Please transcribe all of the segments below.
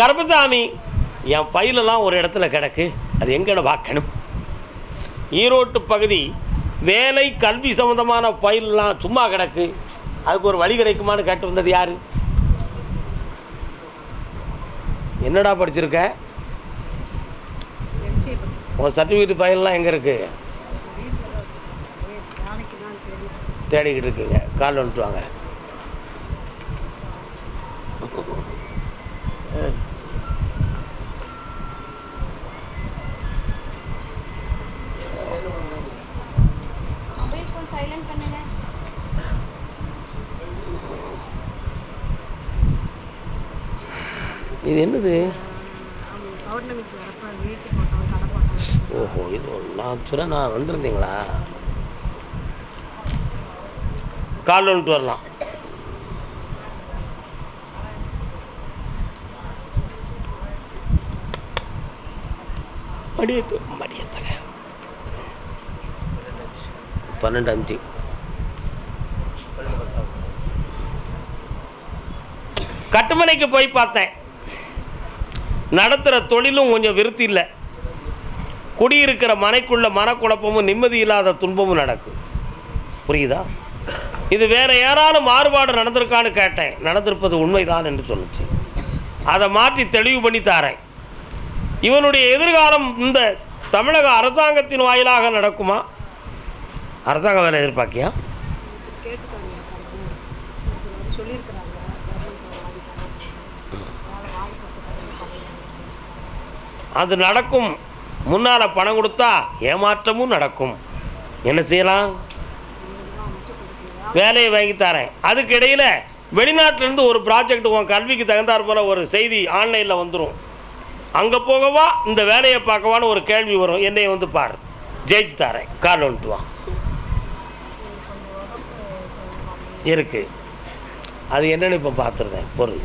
கருப்பசாமி என் ஃபைலெல்லாம் ஒரு இடத்துல கிடக்கு. அது எங்கன்னு பார்க்கணும். ஈரோட்டு பகுதி வேலை கல்வி சம்மந்தமான ஃபைல்லாம் சும்மா கிடக்கு. அதுக்கு ஒரு வழி கிடைக்குமான்னு கேட்டு வந்தது யார்? என்னடா படிச்சிருக்க? உன் சர்டிஃபிகேட் ஃபைல்லாம் எங்கே இருக்குது தேடிக்கிட்டு இருக்கீங்க. கால் வந்துட்டு வாங்க. இது என்னது? ஓஹோ இது நான் நான் வந்திருந்தீங்களா? கால் வந்துட்டு வரலாம். மடியத்து மடியத்தர பன்னெண்டு அஞ்சு. கட்டுமனைக்கு போய் பார்த்தேன். நடத்துகிற தொழிலும் கொஞ்சம் விருத்தி இல்லை. குடியிருக்கிற மனைக்குள்ள மனக்குழப்பமும் நிம்மதி இல்லாத துன்பமும் நடக்கும் புரியுதா? இது வேறு யாராலும் மாறுபாடு நடந்திருக்கான்னு கேட்டேன். நடந்திருப்பது உண்மைதான் என்று சொல்லுச்சு அதை மாற்றி தெளிவு பண்ணி தாரேன். இவனுடைய எதிர்காலம் இந்த தமிழக அரசாங்கத்தின் வாயிலாக நடக்குமா? அரசாங்கம் வேலை எதிர்பார்க்கியா கேட்டுக்காங்க சார் இது வந்து சொல்லியிருக்கிறாங்க கவர்மெண்ட் வாங்கி தரேன் வேலை வாங்கி கொடுத்துருக்காங்க அது நடக்கும். முன்னால் பணம் கொடுத்தா ஏமாற்றமும் நடக்கும். என்ன செய்யலாம்? வேலையை வாங்கி தரேன். அதுக்கு இடையில் வெளிநாட்டிலேருந்து ஒரு ப்ராஜெக்ட் உன் கல்விக்கு தகுந்தாற் போல் ஒரு செய்தி ஆன்லைனில் வந்துடும் அங்கே போகவா இந்த வேலையை பார்க்கவான்னு ஒரு கேள்வி வரும். என்னை வந்து பார். ஜெயிச்சு தரேன். கார் வந்துட்டு வா. இருக்குது அது என்னென்னு இப்போ பார்த்துருந்தேன் பொருள்.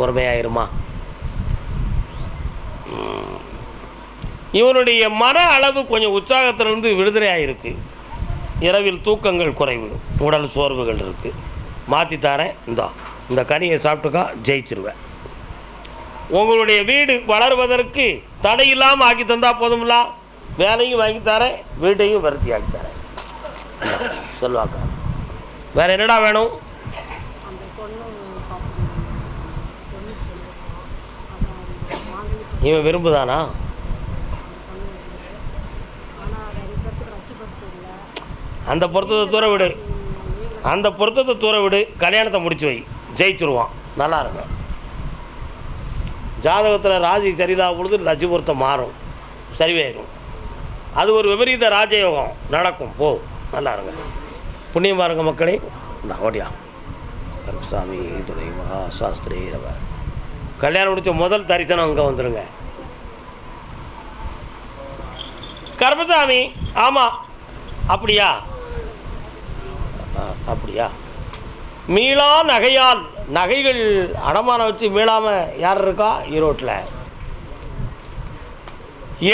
பொறுமையாயிருமா? இவனுடைய மன அளவு கொஞ்சம் உற்சாகத்திலிருந்து விடுதலையாயிருக்கு. இரவில் தூக்கங்கள் குறைவு உடல் சோர்வுகள் இருக்குது மாற்றி தரேன். இந்தா இந்த கனியை சாப்பிட்டுக்கா ஜெயிச்சிருவேன். உங்களுடைய வீடு வளர்வதற்கு தடை இல்லாமல் ஆக்கி தந்தால் போதும்லாம் வேலையும் வாங்கி தரேன் வீட்டையும் வருத்தி ஆக்கி தரேன். இந்தா, என்னடா வேணும் அந்த பொண்ணு பார்க்கணும் பொண்ணு சொல்லியிருக்கோம் அதான் மாங்கல்ய இவன் விரும்புதானா பொண்ணு இருக்குது ஆனால் ரெண்டு பேர்த்துக்கு ரச்சு இவன் விரும்புதானா? அந்த பொருத்தத்தை தூர விடு. அந்த பொருத்தத்தை தூர விடு. கல்யாணத்தை முடிச்சு வை. ஜெயிச்சுருவான். நல்லா இருக்கும் ஜாதகத்தில் ராசி சரியில்லாத பொழுது லட்ச பொருத்தம் மாறும். சரிவாயிடும் அது ஒரு விபரீத ராஜயோகம். நடக்கும். போ. நல்லா இருங்க. புண்ணியம் பாருங்க மக்களே. இந்த ஓடியா கருப்பசாமி துணை மகா சாஸ்திரி ரவன் கல்யாணம் முடிச்ச முதல் தரிசனம் அங்கே வந்துடுங்க கர்மசாமி ஆமாம் அப்படியா? ஆ, அப்படியா? மீளா நகையால் நகைகள் அடமானம் வச்சு மீளாமல் யார் இருக்கா? ஈரோட்டில்.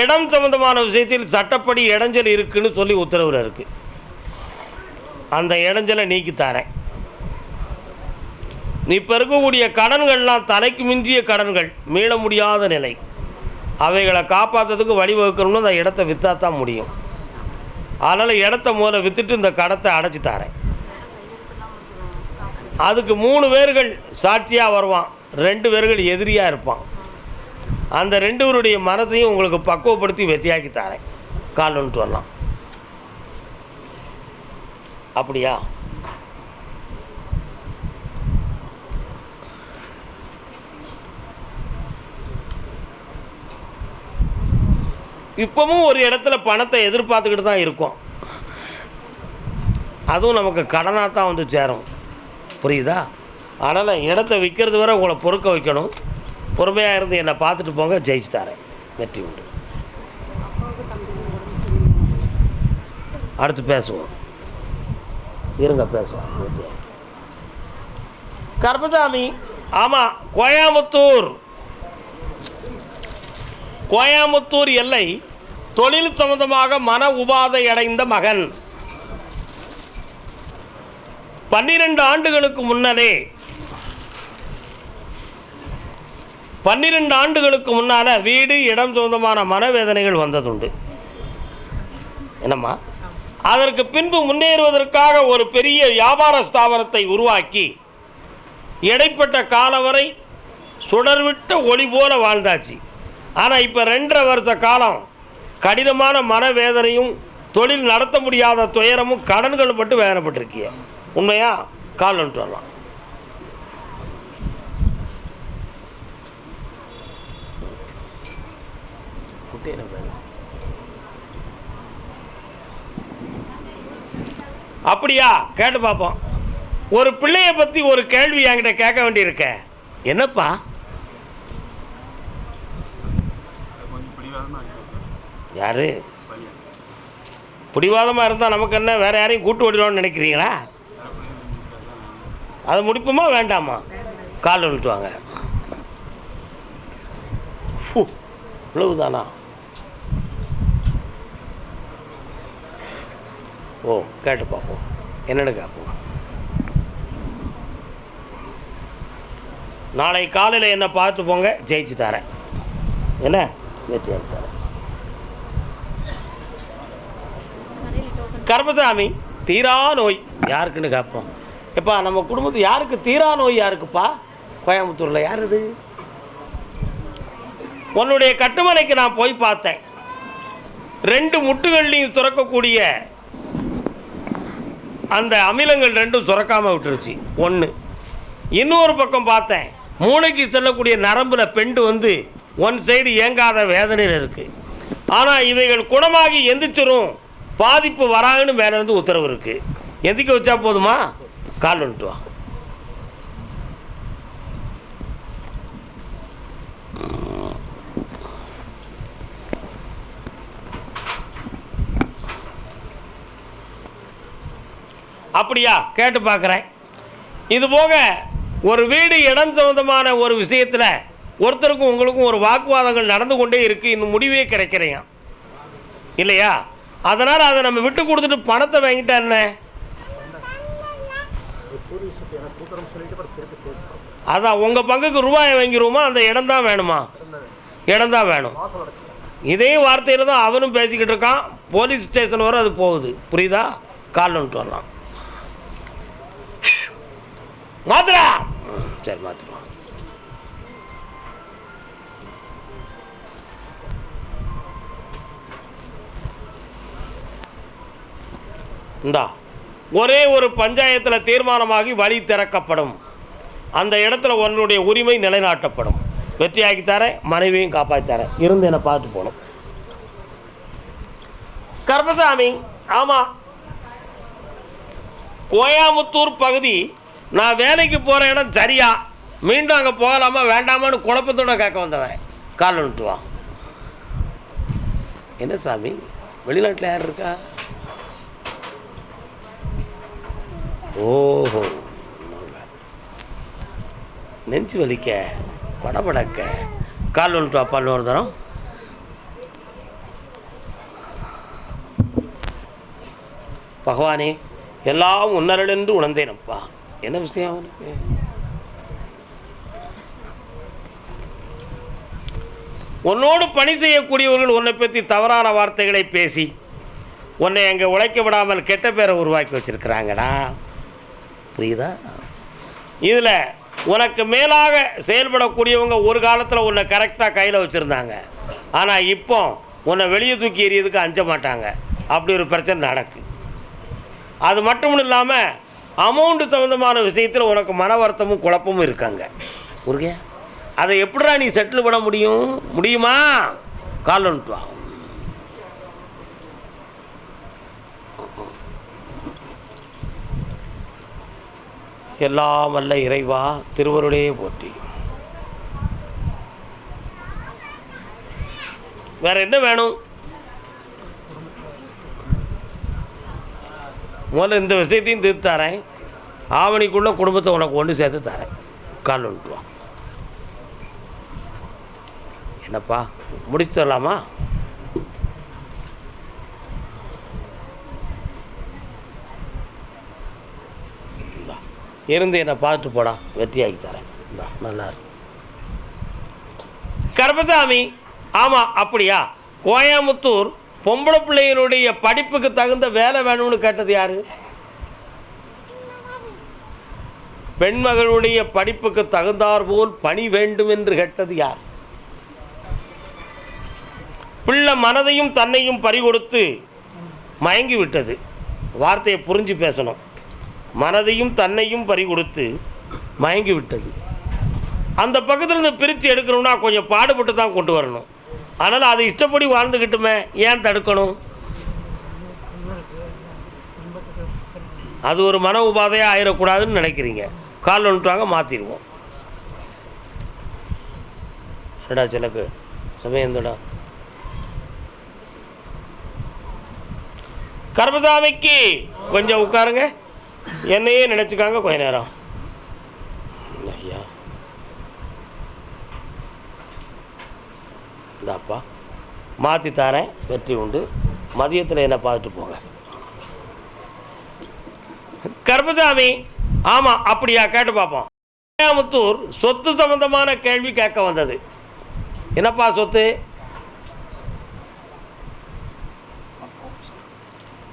இடம் சம்பந்தமான விஷயத்தில் சட்டப்படி இடைஞ்சல் இருக்குன்னு சொல்லி உத்தரவில் இருக்குது அந்த இடைஞ்சலை நீக்கி தரேன். இப்போ இருக்கக்கூடிய கடன்கள்லாம் தலைக்கு மிஞ்சிய கடன்கள் மீள முடியாத நிலை. அவைகளை காப்பாற்றுறதுக்கு வழிவகுக்கணும்னு அந்த இடத்த விற்றா தான் முடியும். அதனால் இடத்த முதல்ல விற்றுட்டு இந்த கடத்தை அடைச்சி தரேன். அதுக்கு மூணு பேர்கள் சாட்சியாக வருவான் ரெண்டு பேர்கள் எதிரியாக இருப்பான். அந்த ரெண்டு பேருடைய மனசையும் உங்களுக்கு பக்குவப்படுத்தி வெற்றியாக்கி தரேன். கால் வரலாம். அப்படியா? இப்போவும் ஒரு இடத்துல பணத்தை எதிர்பார்த்துக்கிட்டு தான் இருக்கோம். அதுவும் நமக்கு கடனாக தான் வந்து சேரும். புரியுதா? அதனால் இடத்த விற்கிறது வரை உங்களை பொறுக்க வைக்கணும். பொறுமையாக இருந்து என்னை பார்த்துட்டு போங்க. ஜெயிச்சு வெற்றி உண்டு. அடுத்து பேசுவோம். இருங்க பேசுவோம். வெற்றியா. கருப்பசாமி. ஆமாம் கோயம்புத்தூர். கோயமுத்தூர் எல்லை தொழில் சம்பந்தமாக மன உபாதை அடைந்த மகன். பன்னிரண்டு ஆண்டுகளுக்கு முன்னரே பன்னிரண்டு ஆண்டுகளுக்கு முன்னால் வீடு இடம் சொந்தமான மனவேதனைகள் வந்ததுண்டு. என்னம்மா? அதற்கு பின்பு முன்னேறுவதற்காக ஒரு பெரிய வியாபார ஸ்தாபனத்தை உருவாக்கி இடைப்பட்ட காலம் வரை சுடர்விட்ட ஒளி போல வாழ்ந்தாச்சு. ஆனால் இப்போ ரெண்டரை வருஷ காலம் கடினமான மனவேதனையும் தொழில் நடத்த முடியாத துயரமும் கடன்கள் மட்டும் வேதனைப்பட்டிருக்கிய. உண்மையா? கால் வந்துட்டு வரலாம். அப்படியா? கேட்டு பார்ப்போம். ஒரு பிள்ளைய பற்றி ஒரு கேள்வி என்கிட்ட கேட்க வேண்டியிருக்க. என்னப்பா கொஞ்சம் பிடிவாதமாக இருக்கு யார்? பிடிவாதமாக இருந்தால் நமக்கு என்ன வேறு யாரையும் கூட்டு ஓடிடுவோம்னு நினைக்கிறீங்களா? அது முடிப்போமா வேண்டாமா? கால் விழுத்துவாங்க வாங்க. இவ்வளவுதானா? ஓ கேட்டு பார்ப்போம். என்னென்னு கேட்போம். நாளை காலையில் என்னை பார்த்து போங்க ஜெயிச்சு தரேன். என்ன? வெற்றியாக தரேன் கர்மசாமி தீரா நோய். யாருக்குன்னு கேட்போம் எப்பா நம்ம குடும்பத்து யாருக்கு தீரா நோய் யாருக்குப்பா? கோயம்புத்தூரில். யார் இது உன்னுடைய கட்டுமனைக்கு நான் போய் பார்த்தேன். ரெண்டு முட்டுகள்லையும் சுரக்கக்கூடிய அந்த அமிலங்கள் ரெண்டும் சுரக்காமல் விட்டுருச்சு. ஒன்று இன்னொரு பக்கம் பார்த்தேன். மூளைக்கு செல்லக்கூடிய நரம்பில் பெண்டு வந்து ஒன் சைடு இயங்காத வேதனையில் இருக்குது ஆனால் இவைகள் குணமாகி எந்திரிச்சிரும். பாதிப்பு வராதுன்னு மேலேருந்து உத்தரவு இருக்குது எதுக்கு வச்சா போதுமா? கால் வந்துட்டு வா. அப்படியா? கேட்டு பார்க்குறேன். இது போக ஒரு வீடு இடம் சம்பந்தமான ஒரு விஷயத்தில் ஒருத்தருக்கும் உங்களுக்கும் ஒரு வாக்குவாதங்கள் நடந்து கொண்டே இருக்குது இன்னும் முடிவே கிடைக்கிறையா இல்லையா? அதனால் அதை நம்ம விட்டு கொடுத்துட்டு பணத்தை வாங்கிட்டா என்ன? அதான் உங்கள் பங்குக்கு ரூபாயை வாங்கிடுவோமா அந்த இடம் தான் வேணுமா? இடம் தான் வேணும். இதே வார்த்தையில் தான் அவனும் பேசிக்கிட்டு இருக்கான். போலீஸ் ஸ்டேஷன் வர அது போகுது. புரியுதா? கால் வந்துட்டு வரலாம். மாத்திரா சரி மாத்திரம் இந்தா ஒரே ஒரு பஞ்சாயத்தில் தீர்மானமாகி வழி திறக்கப்படும். அந்த இடத்துல உன்னுடைய உரிமை நிலைநாட்டப்படும். வெற்றியாக்கி தரேன் மனைவியும் காப்பாற்றி தரேன். இருந்து என்னை பார்த்து போகணும். கர்மசாமி ஆமாம் கோயாமுத்தூர் பகுதி நான் வேலைக்கு போகிற இடம் சரியா? மீண்டும் அங்கே போகலாமா வேண்டாமான்னு குழப்பத்தோட கேட்க வந்தவன். கால் வந்துட்டு வா என்ன சாமி வெளிநாட்டில் யார் இருக்கா? ஓஹோ. நெஞ்சு வலிக்க படபடக்க. கால் ஒன்று அப்பால் ஒரு தரம்? பகவானே எல்லாம் உன்னருடென்று உணர்ந்தேனப்பா. என்ன விஷயம் அவனுக்கு? உன்னோடு பணி செய்யக்கூடியவர்கள் உன்னை பற்றி தவறான வார்த்தைகளை பேசி உன்னை அங்கே உழைக்க விடாமல் கெட்ட பேரை உருவாக்கி வச்சிருக்கிறாங்கடா. புரியுதா? இதில் உனக்கு மேலாக செயல்படக்கூடியவங்க ஒரு காலத்தில் உன்னை கரெக்டாக கையில் வச்சுருந்தாங்க. ஆனால் இப்போ உன்னை வெளியே தூக்கி எறியதுக்கு அஞ்ச மாட்டாங்க. அப்படி ஒரு பிரச்சனை நடக்கு. அது மட்டும் இல்லாமல் அமௌண்ட்டு சம்மந்தமான விஷயத்தில் உனக்கு மன வருத்தமும் குழப்பமும் இருக்காங்க. முருகே அதை எப்படிடா நீ செட்டில் பண்ண முடியும்? முடியுமா? கால் வந்துட்டு வாங்க. எல்லாம் வல்ல இறைவா திருவருளே போற்றி. வேற என்ன வேணும்? முதல்ல இந்த விஷயத்தையும் தீர்த்து தரேன். ஆவணிக்குள்ள குடும்பத்தை உனக்கு ஒன்று சேர்த்து தரேன். கால் வந்துட்டு என்னப்பா முடிச்சு தரலாமா இருந்து என்னை பார்த்து போடா வெற்றியாக்கி தரேன். நல்லா இருக்கு. கருப்பசாமி ஆமாம் அப்படியா? கோயம்புத்தூர் பொம்பளை பிள்ளையினுடைய படிப்புக்கு தகுந்த வேலை வேணும்னு கேட்டது யார்? பெண்மகளுடைய படிப்புக்கு தகுந்தாற்போல் பணி வேண்டும் என்று கேட்டது யார்? பிள்ளை மனதையும் தன்னையும் பறிகொடுத்து மயங்கி விட்டது. வார்த்தையை புரிஞ்சு பேசணும். மனதையும் தன்னையும் பறிகொடுத்து மயங்கி விட்டது அந்த பக்கத்தில் இருந்து பிரித்து எடுக்கணும்னா கொஞ்சம் பாடுபட்டு தான் கொண்டு வரணும். அதனால் அது இஷ்டப்படி வாழ்ந்துக்கிட்டுமே ஏன் தடுக்கணும்? அது ஒரு மன உபாதையாக ஆயிடக்கூடாதுன்னு நினைக்கிறீங்க. கால் ஒன்றுவாங்க மாற்றிடுவோம் என்னடா சிலக்கு? சமயந்தடா கர்மசாமிக்கு கொஞ்சம் உட்காருங்க. என்னையே நினச்சிக்காங்க கொஞ்ச நேரம். ஐயா. இந்தாப்பா மாற்றி தரேன் வெற்றி உண்டு. மதியத்தில் என்னை பார்த்துட்டு போங்க. கருப்பசாமி ஆமாம் அப்படியா கேட்டு பார்ப்போம். கோயம்புத்தூர் சொத்து சம்பந்தமான கேள்வி கேட்க வந்தது. என்னப்பா சொத்து?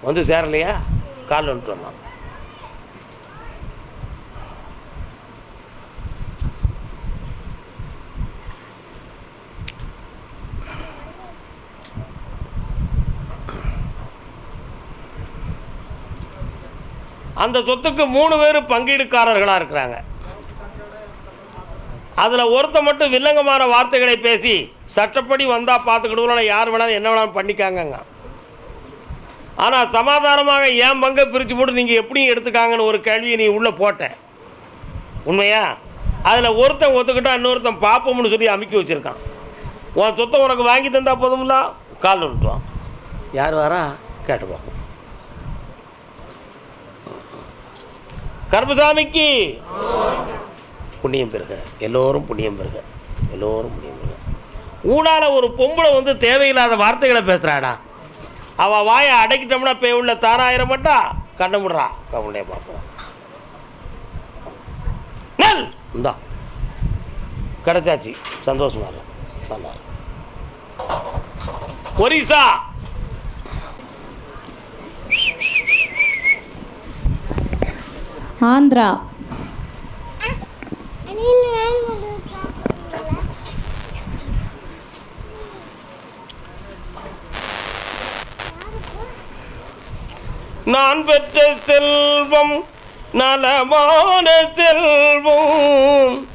வந்து சேரலையா? கால் வந்துட்டு அந்த சொத்துக்கு மூணு பேர் பங்கீடுக்காரர்களாக இருக்கிறாங்க. அதில் ஒருத்த மட்டும் வில்லங்கமான வார்த்தைகளை பேசி சட்டப்படி வந்தால் பார்த்துக்கிடுவோம் யார் வேணாலும் என்ன வேணாலும் பண்ணிக்காங்கங்க. ஆனால் சமாதானமாக ஏன் பங்கை பிரித்து போட்டு நீங்கள் எப்படியும் எடுத்துக்காங்கன்னு ஒரு கேள்வியை நீ உள்ளே போட்ட. உண்மையா? அதில் ஒருத்தன் ஒத்துக்கிட்டா இன்னொருத்தன் பார்ப்போம்னு சொல்லி அமுக்கி வச்சுருக்கான். உன் சொத்தை உனக்கு வாங்கி தந்தால் போதும்ல? கால் விட்டுவான் யார் வரா? கேட்டுப்பான் கருப்பசாமிக்கு புண்ணியம் பெருக. எல்லோரும் புண்ணியம் பெருக. எல்லோரும் புண்ணியம் பெருக. ஊடால ஒரு பொம்பளை வந்து தேவையில்லாத வார்த்தைகளை பேசுகிறாடா அவள் வாயை அடைக்கிட்டோம்னா பே உள்ள தாராயிரம் மாட்டா கண்ண முடுறா. கவுண்டே பார்ப்போம் நல்! இந்தா. கிடைச்சாச்சு. சந்தோஷமா இல்லை நல்லா ஒரிசா. ஆந்திரா. நான் பெற்ற செல்வம் நலமான செல்வம்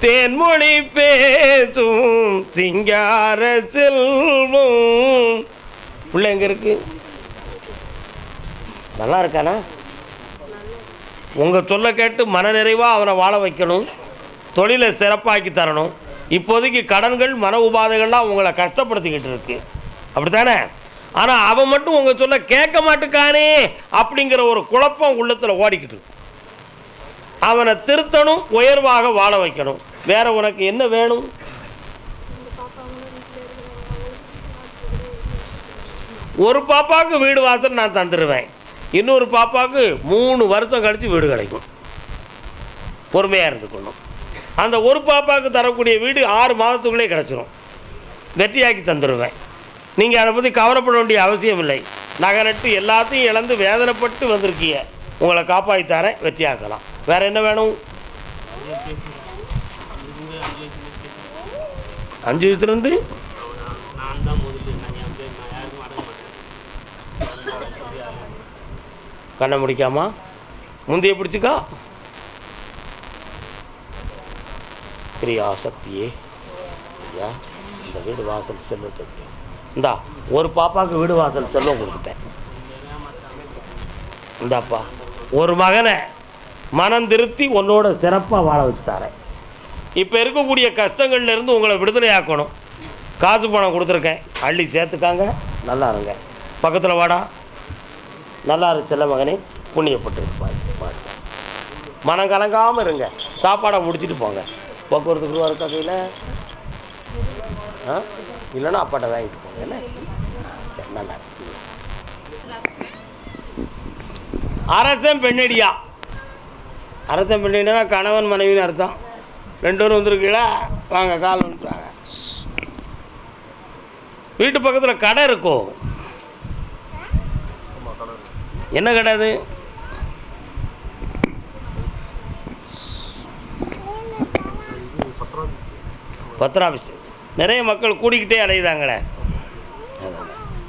தேன்மொழி பேசும் சிங்கார செல்வம். பிள்ளைங்க இருக்கு. நல்லா இருக்கானா? உங்கள் சொல்ல கேட்டு மனநிறைவாக அவனை வாழ வைக்கணும். தொழிலை சிறப்பாக்கி தரணும். இப்போதைக்கு கடன்கள் மன உபாதைகள்லாம் உங்களை கஷ்டப்படுத்திக்கிட்டு இருக்கு. அப்படித்தானே? ஆனால் அவன் மட்டும் உங்கள் சொல்ல கேட்க மாட்டுக்கானே அப்படிங்கிற ஒரு குழப்பம் உள்ளத்தில் ஓடிக்கிட்டு அவனை திருத்தணும் உயர்வாக வாழ வைக்கணும். வேற உனக்கு என்ன வேணும்? ஒரு பாப்பாவுக்கு வீடு வாசல் நான் தந்துடுவேன் இன்னொரு பாப்பாவுக்கு மூணு வருஷம் கழித்து வீடு கிடைக்கும். பொறுமையாக இருந்துக்கணும். அந்த ஒரு பாப்பாவுக்கு தரக்கூடிய வீடு ஆறு மாதத்துக்குள்ளே கிடச்சிரும். வெற்றியாக்கி தந்துடுவேன் நீங்கள் அதை பற்றி கவலைப்பட வேண்டிய அவசியம் இல்லை. நகை நட்டு எல்லாத்தையும் இழந்து வேதனைப்பட்டு வந்திருக்கீங்க. உங்களை காப்பாற்றி தரேன் வெற்றியாக்கலாம். வேறு என்ன வேணும்? அஞ்சு வயசுலேருந்து கண்ணை முடிக்காமா. முந்தைய பிடிச்சிக்கா. கிரியாசக்தியே. ஐயா இந்த வீடு வாசல் செல்வத்துக்கு இந்தா ஒரு பாப்பாவுக்கு வீடு வாசல் செல்வம் கொடுத்துட்டேன். இந்தாப்பா ஒரு மகனை மனம் திருத்தி உன்னோட சிறப்பாக வாழ வச்சு தரேன் இப்போ இருக்கக்கூடிய கஷ்டங்கள்ல இருந்து உங்களை விடுதலையாக்கணும். காசு பணம் கொடுத்துருக்கேன். அள்ளி சேர்த்துக்காங்க. நல்லா இருங்க. பக்கத்தில் வாடா. நல்லா செல்ல மகனே புண்ணியப்பட்டு இருப்பாய் மனம் கலங்காமல் இருங்க. சாப்பாடை முடிச்சிட்டு போங்க. போக்குவரத்து ரூபா இருக்கா கையில்? ஆ? இல்லைன்னா அப்பாட்ட வாங்கிட்டு போங்க. என்ன? சரி நல்லா அரசன் பெண்ணடியா. அரசன் பெண்ணடினா கணவன் மனைவின்னு அர்த்தம். ரெண்டு பேரும் வந்துருக்கீங்களா? வாங்க கால் வந்துட்டாங்க வீட்டு பக்கத்தில் கடை இருக்கும். என்ன கடை அது? பத்திரம் ஆஃபீஸ் நிறைய மக்கள் கூடிக்கிட்டே அலையுதாங்களே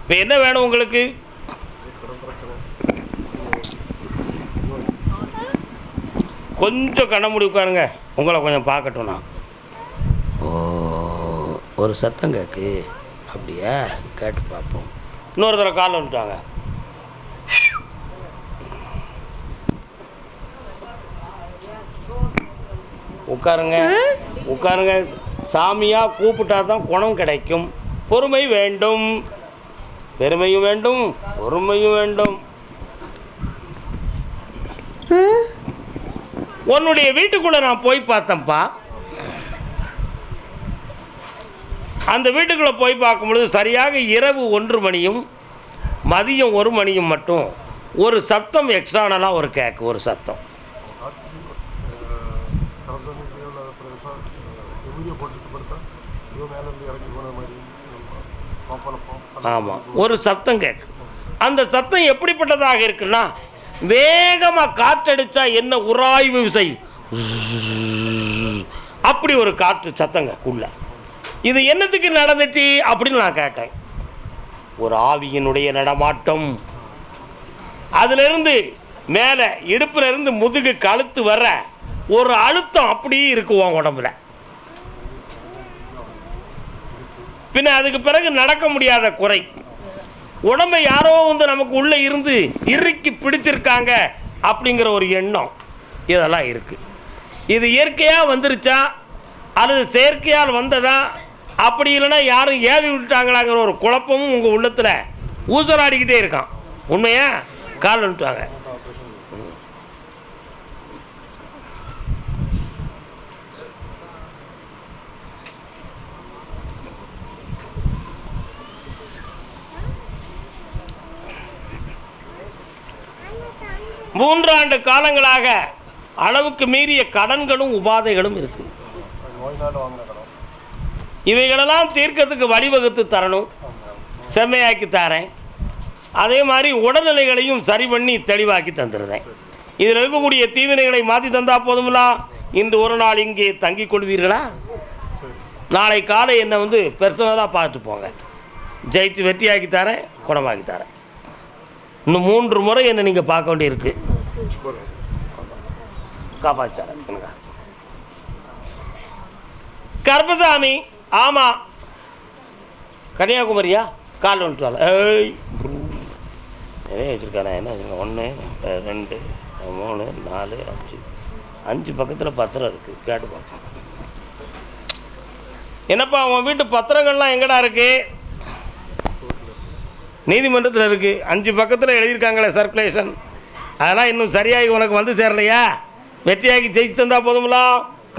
இப்போ என்ன வேணும் உங்களுக்கு? கொஞ்சம் கண்ண மூடி உட்காருங்க. உங்களை கொஞ்சம் பார்க்கட்டும் நான். ஓ ஒரு சத்தம் கேட்கு அப்படியா? கேட்டு பார்ப்போம். இன்னொரு தடவை கால் வந்துட்டாங்க. உட்காருங்க. உட்காருங்க. சாமியாக கூப்பிட்டா தான் குணம் கிடைக்கும். பொறுமை வேண்டும். பெருமையும் வேண்டும். பொறுமையும் வேண்டும். உன்னுடைய வீட்டுக்குள்ளே நான் போய் பார்த்தேன்ப்பா. அந்த வீட்டுக்குள்ளே போய் பார்க்கும் பொழுது சரியாக இரவு ஒன்று மணியும் மதியம் ஒரு மணியும் மட்டும் ஒரு சத்தம் எக்ஸ்ட்ரானலாக ஒரு கேக்கு ஒரு சத்தம். ஆமாம் ஒரு சத்தம் கேட்கு அந்த சத்தம் எப்படிப்பட்டதாக இருக்குன்னா வேகமாக காற்றடிச்சா என்ன உராய்வு விசை? அப்படி ஒரு காற்று சத்தம் கேட்குள்ள இது என்னத்துக்கு நடந்துச்சு அப்படின்னு நான் கேட்டேன். ஒரு ஆவியினுடைய நடமாட்டம். அதிலிருந்து மேலே இடுப்புல இருந்து முதுகு கழுத்து வர ஒரு அழுத்தம் அப்படியே இருக்கு உன் உடம்புல. பின்ன அதுக்கு பிறகு நடக்க முடியாத குறை. உடம்பை யாரோ வந்து நமக்கு உள்ளே இருந்து இறுக்கி பிடித்திருக்காங்க அப்படிங்கிற ஒரு எண்ணம் இதெல்லாம் இருக்குது இது இயற்கையாக வந்துருச்சா? அல்லது செயற்கையால் வந்ததா? அப்படி இல்லைன்னா யாரும் ஏவி விட்டுட்டாங்களாங்கிற ஒரு குழப்பமும் உங்கள் உள்ளத்தில் ஊசலாடிக்கிட்டே இருக்கான். உண்மையா? கால் மூன்றாண்டு காலங்களாக அளவுக்கு மீறிய கடன்களும் உபாதைகளும் இருக்குது இவைகளெல்லாம் தீர்க்கத்துக்கு வழிவகுத்து தரணும். செம்மையாக்கி தரேன். அதே மாதிரி உடல்நிலைகளையும் சரி பண்ணி தெளிவாக்கி தந்துடுறேன் இதில் இருக்கக்கூடிய தீவினைகளை மாற்றி தந்தால் போதுமில்லா இன்று ஒரு நாள் இங்கே தங்கிக் கொள்வீர்களா? நாளை காலை என்னை வந்து பர்சனலாக பார்த்து போங்க. ஜெயிச்சு வெற்றியாக்கி தரேன் குணமாக்கி தரேன். இன்னும் மூன்று முறை என்னை நீங்கள் பார்க்க வேண்டியிருக்கு. காப்பாற்ற கர்பசாமி ஆமாம் கன்னியாகுமரியா? கால் வந்துட்டு ஏய் நிறைய வச்சுருக்கானே என்ன வச்சுருக்கேன்? ஒன்று ரெண்டு மூணு நாலு அஞ்சு. அஞ்சு பக்கத்தில் பத்திரம் இருக்குது கேட்டு பார்ப்போம். என்னப்பா உன் வீட்டு பத்திரங்கள்லாம் எங்கடா இருக்குது நீதிமன்றத்தில் இருக்குது அஞ்சு பக்கத்தில் எழுதியிருக்காங்களே சர்க்குலேஷன் அதெல்லாம் இன்னும் சரியாகி உனக்கு வந்து சேரலையா? வெற்றியாகி ஜெயிச்சு தந்தால் போதுங்களா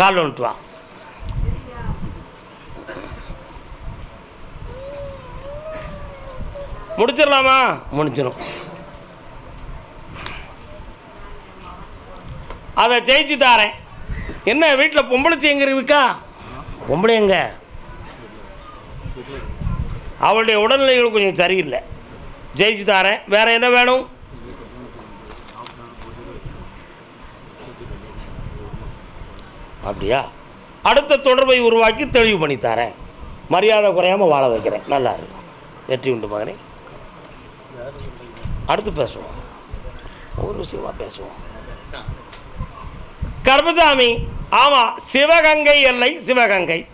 கால் வந்துட்டு வா. முடிச்சிடலாமா? முடிச்சிடும் அதை ஜெயிச்சு தாரேன். என்ன வீட்டில் பொம்பளைச்சி எங்கே இருக்கா பொம்பளை எங்க? அவளுடைய உடல்நிலைகள் கொஞ்சம் சரியில்லை. ஜெயிச்சு தாரேன் வேறு என்ன வேணும்? அப்படியா? அடுத்த தொடர்பை உருவாக்கி தெளிவு பண்ணி தரேன் மரியாதை குறையாமல் வாழ வைக்கிறேன். நல்லா இருக்கு வெற்றி உண்டு மகனே. அடுத்து பேசுவோம். ஒரு விஷயமா பேசுவோம். கர்மசாமி ஆமாம் சிவகங்கை எல்லை சிவகங்கை.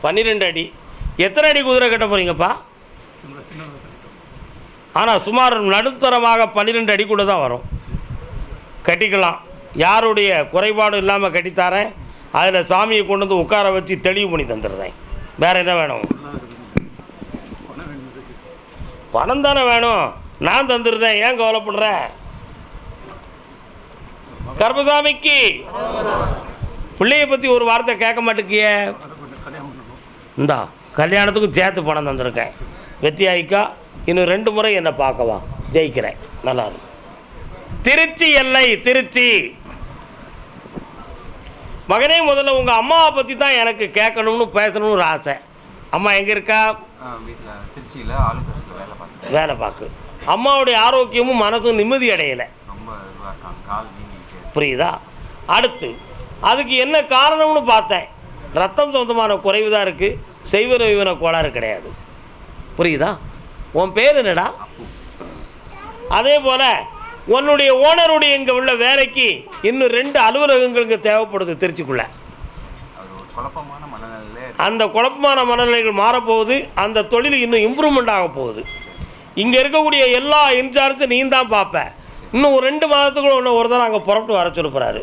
பன்னிரெண்டு அடி. எத்தனை அடி குதிரை கட்ட போகிறீங்கப்பா ஆனால் சுமார் நடுத்தரமாக பன்னிரெண்டு கூட தான் வரும். கட்டிக்கலாம். யாருடைய குறைபாடும் இல்லாமல் கட்டித்தாரேன். அதில் சாமியை கொண்டு வந்து உட்கார வச்சு தெளிவு பண்ணி தந்துடுறேன். வேறு என்ன வேணும்? பணம் தானே வேணும். நான் தந்துடுறேன். ஏன் கவலைப்படுற? கர்மசாமிக்கு பிள்ளைய பற்றி ஒரு வார்த்தை கேட்க மாட்டேங்கிய. இந்தா. கல்யாணத்துக்கும் சேர்த்து பணம் தந்திருக்கேன். வெற்றி ஆயிக்கா இன்னும் ரெண்டு முறை என்னை பார்க்கவா ஜெயிக்கிறேன். நல்லா இருக்கு. திருச்சி எல்லை திருச்சி. மகனே முதல்ல உங்கள் அம்மாவை பற்றி தான் எனக்கு கேட்கணும்னு பேசணும்னு ஒரு ஆசை. அம்மா எங்கே இருக்கா? திருச்சியில் வேலை பார்த்தேன் வேலை பார்க்கு. அம்மாவுடைய ஆரோக்கியமும் மனசும் நிம்மதி அடையலை. புரியுதா? அடுத்து அதுக்கு என்ன காரணம்னு பார்த்தேன். ரத்தம் சொந்தமான குறைவு தான் இருக்குது செய்வன விவன கோளாறு கிடையாது. புரியுதா? உன் பேர் என்னடா? அதே போல் உன்னுடைய ஓனருடைய இங்கே உள்ள வேலைக்கு இன்னும் ரெண்டு அலுவலகங்கள் இங்கே தேவைப்படுது திருச்சிக்குள்ளே. அந்த குழப்பமான மனநிலைகள் மாறப்போகுது. அந்த தொழில் இன்னும் இம்ப்ரூவ்மெண்ட் ஆக போகுது. இங்கே இருக்கக்கூடிய எல்லா இன்சார்ஜும் நீ தான் பார்ப்ப இன்னும் ஒரு ரெண்டு மாதத்துக்குள்ள ஒன்று ஒரு தடவை அங்கே புறப்பட்டு வர சொல்லுறாரு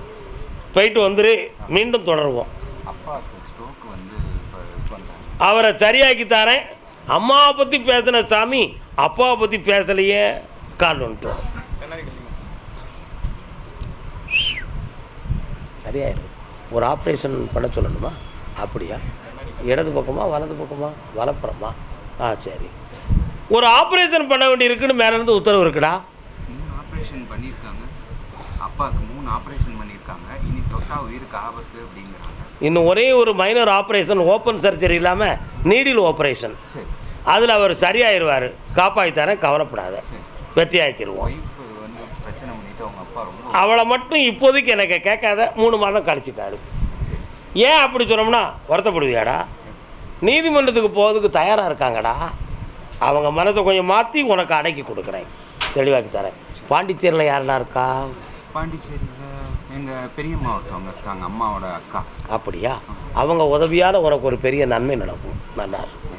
போயிட்டு வந்துரு மீண்டும் தொடருவோம் அப்பாவுக்கு ஸ்ட்ரோக் வந்து இப்போ இது பண்ணுறாங்க அவரை சரியாக்கி தரேன். அம்மாவை பற்றி பேசின சாமி அப்பாவை பற்றி பேசலையே. கால் வந்துட்டோம். சரியாயிரும். ஒரு ஆப்ரேஷன் பண்ண சொல்லணுமா? அப்படியா? இடது பக்கமா வலது பக்கமா வலப்புறமா? ஆ சரி. ஒரு ஆப்ரேஷன் பண்ண வேண்டியிருக்குன்னு மேலேருந்து உத்தரவு இருக்குடா. அப்பாவுக்கு மூணு ஆப்ரேஷன் பண்ணியிருக்காங்க. இனி தொட்டா உயிருக்கு ஆபத்து அப்படிங்கிறாங்க. இன்னும் ஒரே ஒரு மைனர் ஆப்ரேஷன் ஓப்பன் சர்ஜரி இல்லாமல் நீடில் ஆப்ரேஷன் அதில் அவர் சரியாயிருவார். காப்பாற்றி தரேன் கவலைப்படாத வெற்றி ஆக்கிடுவோம் அவளை மட்டும் இப்போதைக்கு எனக்கு கேட்காத மூணு மாதம் கழிச்சிட்டாரு. ஏன் அப்படி சொன்னோம்னா வருத்தப்படுவியாடா? நீதிமன்றத்துக்கு போகிறதுக்கு தயாராக இருக்காங்கடா. அவங்க மனசை கொஞ்சம் மாற்றி உனக்கு அடக்கி கொடுக்குறேன். தெளிவாக்கி தரேன். பாண்டிச்சேரியில் யாரெல்லாம் இருக்கா? பாண்டிச்சேரியில் எங்கள் பெரியம்மா ஒருத்தவங்க இருக்காங்க அம்மாவோட அக்கா. அப்படியா? அவங்க உதவியால் உனக்கு ஒரு பெரிய நன்மை நடக்கும். நல்லா இருக்கும்